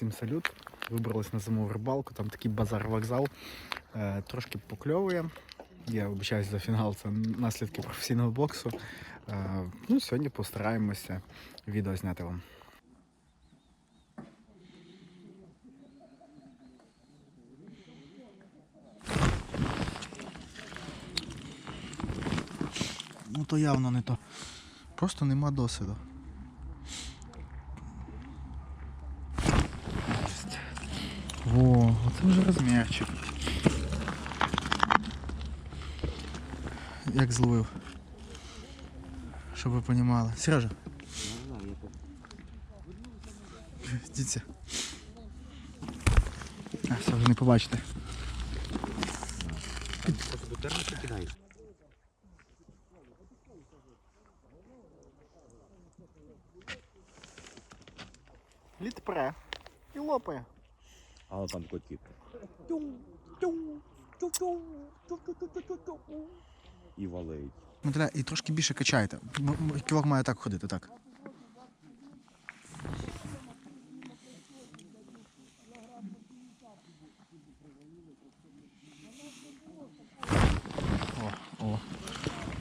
Всім салют. Вибрались на зимову рибалку, там такий базар-вокзал. Е, трошки покльовує. Я вибачаюсь за фінал, це наслідки професійного боксу. Е, ну, сьогодні постараємося відео зняти вам. Ну то явно не то. Просто нема досвіду. Во, оце вже розмірчик. Як зловив. Щоб ви розуміли. Сережа. Діться. А, все, вже не побачите. Лід пре і лопає. Але там котик. І валить. Мотиля, і трошки більше м- Кілок має так ходити, так. О, о,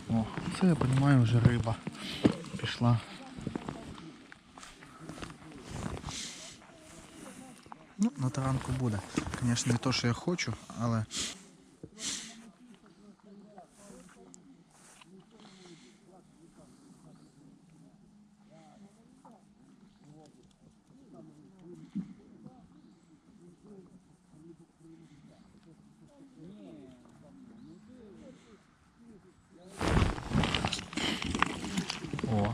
о, це я розумію, вже риба пішла. На таранку буде. Звісно, не то, що я хочу, але О.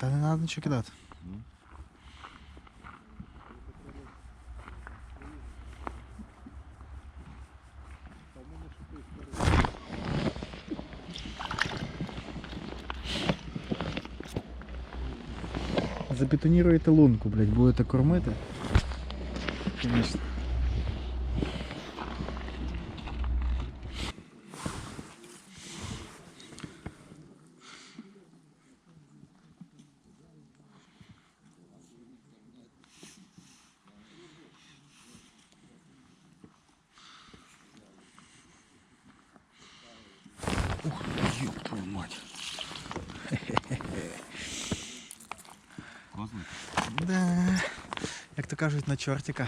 Та не треба нічого кидати. Забетоніруєте лунку, блядь, будете кормити. Конечно. Ёб твою мать. Козлик? Да. Як то кажуть, на чортика.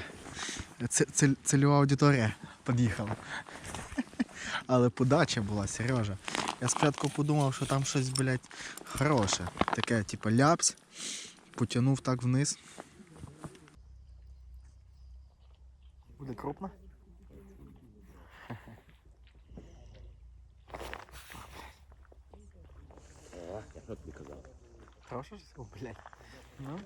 Цільова аудиторія під'їхала. Але подача була, Сережа. Я спочатку подумав, що там щось, блядь, хороше. Таке, типу, ляпсь, потягнув так вниз. Буде крупно? Що тобі казав? Хорошо щось? О, блядь. Ну,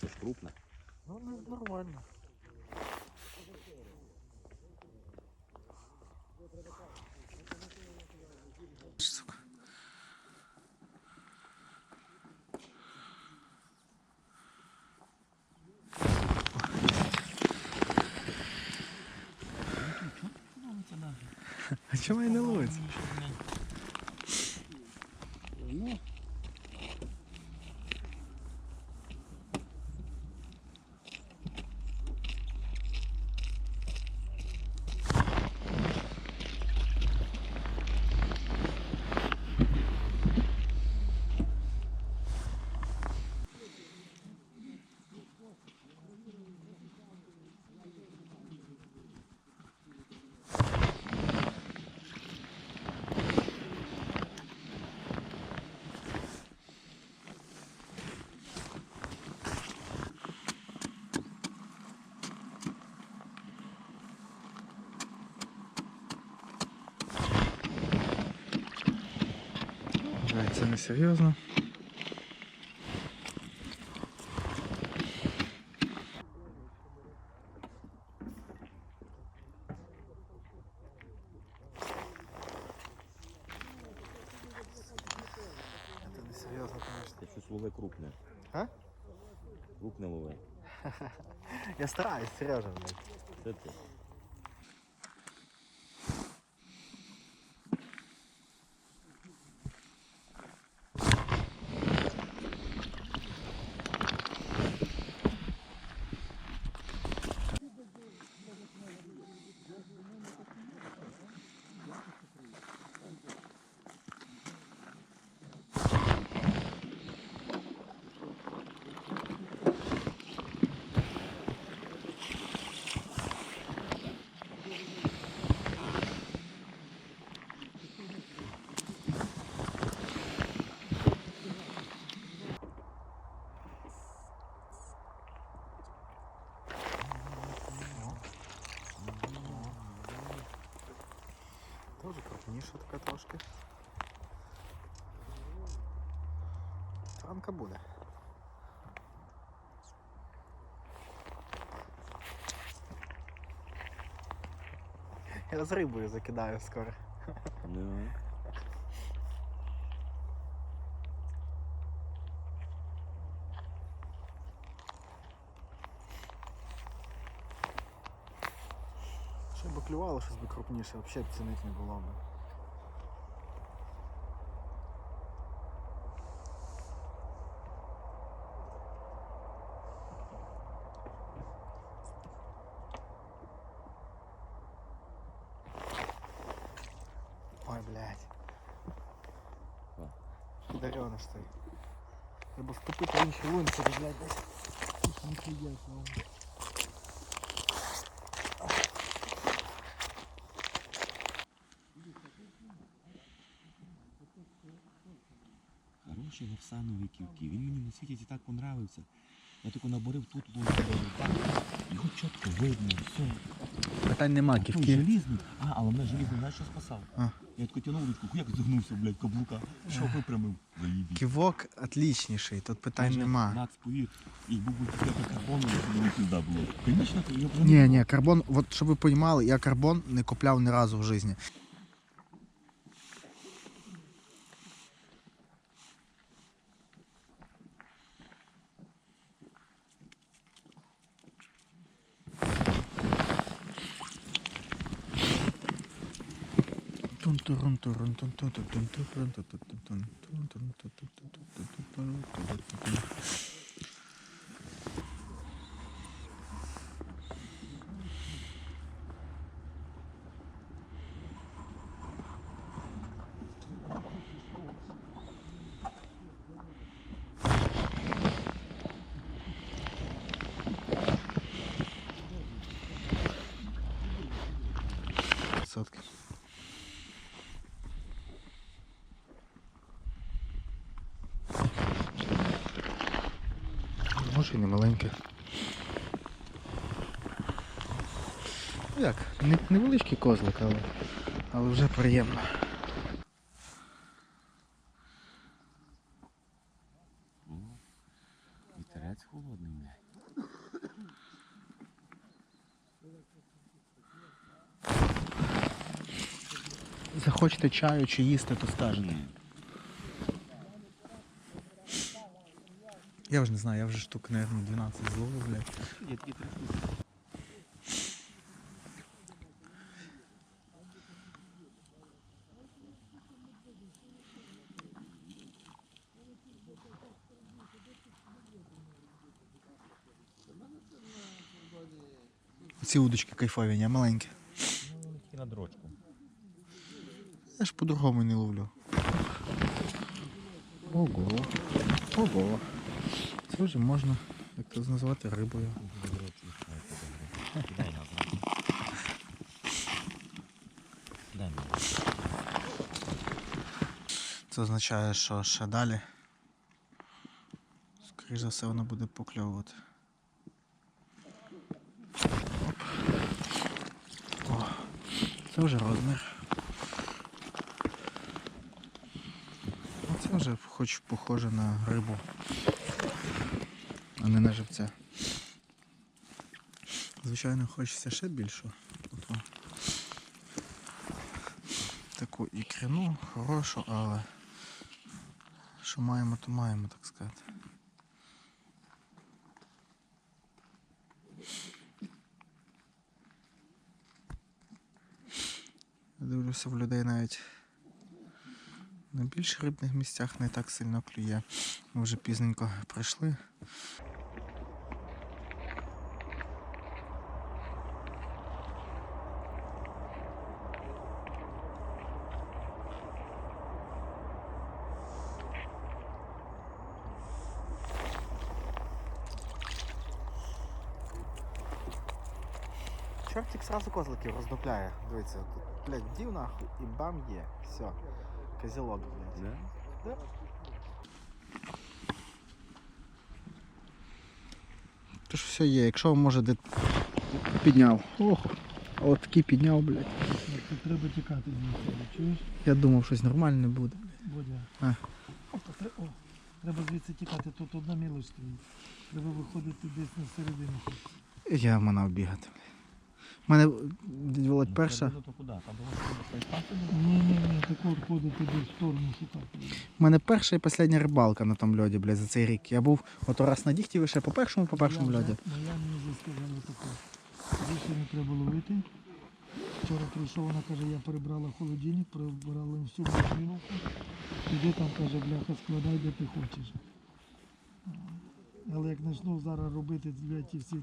Це ж крупно. ну, ну нормально. Чому я не ловиться? Не серйозно. Ти щось лове крупне. А? Крупне лове. Я стараюсь, Сережа, блядь. Це ти. Тоже крупніша така трошки. Танка буде. Я з рибою закидаю скоро. Ну. Ще б клювало щось би крупніше, взагалі б не було б. Ой, блядь. Що? Дареныш ти. Треба втопити в інші лунці, блядь, десь. Тут не клює, ну. Хороший Лавсановий ківки. Він мені на світі так понравився. Я тільки наборив тут лунку. Його чітко видно, все. Питань нема, той желізний. А, але мене желізний, знаєш, що спасав? А. Я тако тянув ручку, як зігнувся, блядь, каблука. Що випрямив? Заїбі. Ківок отличніший, тут питань нема. Макс, повір, і був би таке карбону, якщо б не пізда було. Звісно, то я б Ні, ні, карбон, от щоб ви розуміли, я карбон не купляв ні разу в житті. Сотки. І не маленьке. Ну Як, невеличкий козлик, але, але вже приємно. Вітерець холодний. Захочете чаю чи їсти, то скажете. Я вже не знаю, я вже штук, наверное, 12 зловив, блядь. Я такі три штуки. Ці удочки кайфові, не маленькі. Ну, на дрочку. Я ж по-другому не ловлю. Ого. Ого. Вже можна, як це назвати, рибою. Це означає, що ще далі. Скоріше за все, воно буде покльовувати. О, це вже розмір. Це вже хоч похоже на рибу, а не на живця. Звичайно, хочеться ще більшу. Тобто, таку ікрину хорошу, але що маємо, то маємо, так сказати. Дивлюся, в людей навіть на більш рибних місцях не так сильно клює. Ми вже пізненько прийшли. Сразу козликів роздупляє. Дивіться, тут, блядь, дів нахуй і бам є. Все. Козілок, блядь. Да? Тож все є, якщо може де підняв. Ох, от такий підняв, блядь. Треба тікати звідси, чуєш? Я думав, щось нормальне буде. Бодя. А. Тре- о, треба звідси тікати, тут одна мілоч стоїть. Треба виходити десь на середину. Я манав бігати. У мене Володь перша. Ну то куди? Там було стати Ні, ні, ні, тако входити десь в сторону шукати. У мене перша і остання рибалка на тому льоді, блядь, за цей рік. Я був от раз на дігтіві ще по першому, по першому льоді. Моя мені вже сказала таке. Більше не треба ловити. Вчора прийшов, вона каже, я перебрала холодильник, перебрала всю морозиловку. Іди там, каже, бляха, складай, де ти хочеш. Але як почну зараз робити блядь, ті всі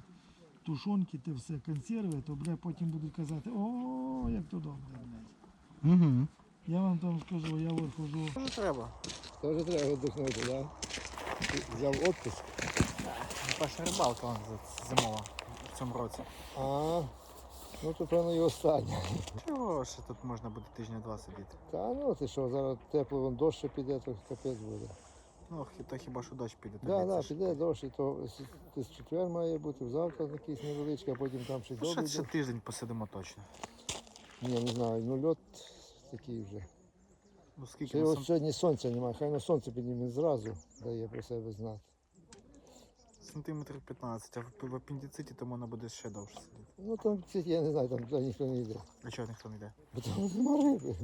тушонки, те все консерви, то бля, потім будуть казати, о, як то добре, блядь. Угу. Я вам там скажу, я от хожу. Що треба? Тоже треба віддихнути, так? Да? Взяв отпуск. Перша рибалка вон, зимова в цьому році. А, ну то певно і остання. Чого ще тут можна буде тижня два сидіти? Та ну ти що, зараз тепло, вон дощ піде, то капець буде. Ну, то хіба що дощ піде. Так, да, да, піде дощ, то десь четвер має бути, завтра якийсь невеличкий, а потім там ще Ну, ще, ще тиждень посидимо точно. Ні, не знаю, ну льот такий вже. Ну скільки Ще от сьогодні сонця немає, хай на сонце підніме зразу, дає про себе знати. сантиметрів 15, а в, в апендициті то можна буде ще довше сидіти. Ну там я не знаю, там туди ніхто не йде. А чого ніхто не йде? Бо там нема риби.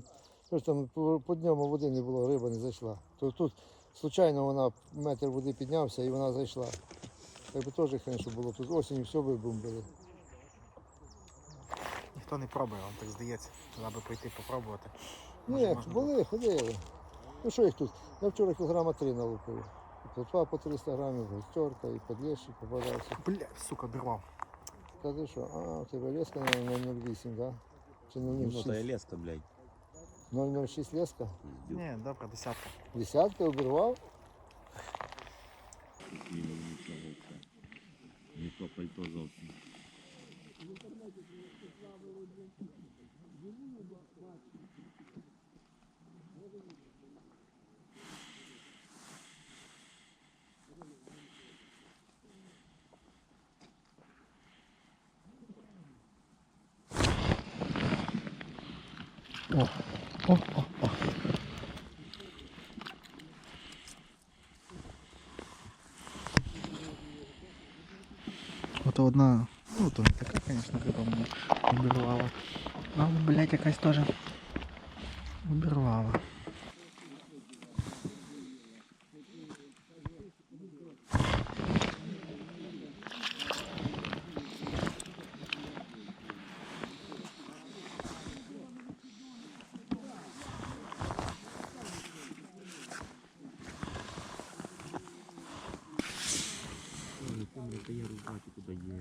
Тож там по, по дням води не було, риба не зайшла. То тут случайно вона метр води піднявся і вона зайшла. Так би теж хрен, що було. Тут осінь все вибомбили. Ніхто не пробує, вам так здається. Треба би прийти попробувати. Ні, можна були, ходили. Ну що їх тут? Я вчора кілограма три налупив. І По два, по 300 грамів гостерка і подлещик попадався. Бля, сука. Та ти що, а, у тебе леска на 0,08, да? Чи Ну то та 0,06? леска, блядь. 0,06 леска? Ні, добре, десятка. Десятки обірвав? Не то пальто зовсім. О, о, о, о. Ото одна, ну то не така, звісно, риба мене обірвала. Але, блядь, якась теж обірвала. Не я рубати туди є.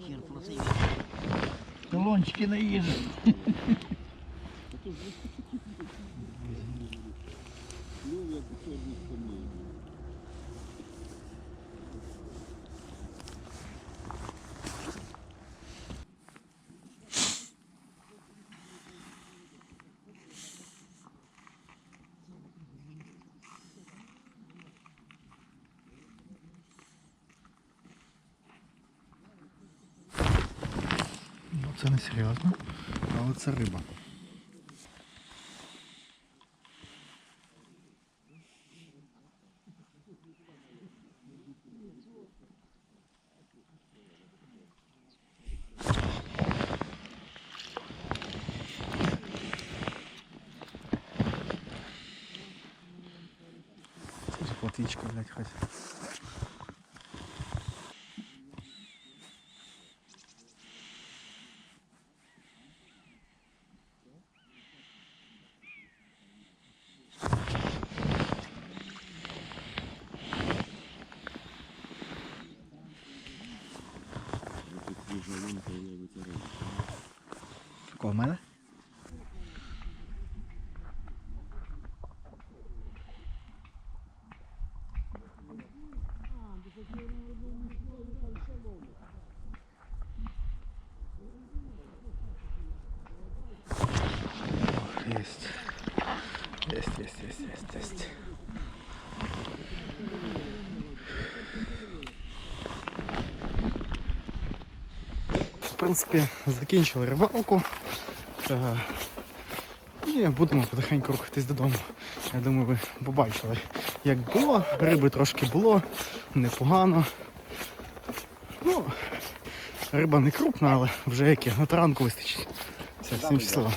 Колончики на їжу. це не серйозно, але це риба. Це ж платвічка, блядь, хоч. Тут свіжа лунка і ловиться риба. Коло принципі, закінчили рибалку. Е, І будемо потихеньку рухатись додому. Я думаю, ви побачили, як було. Риби трошки було, непогано. Ну, риба не крупна, але вже як на таранку вистачить. Все, всім щасливо.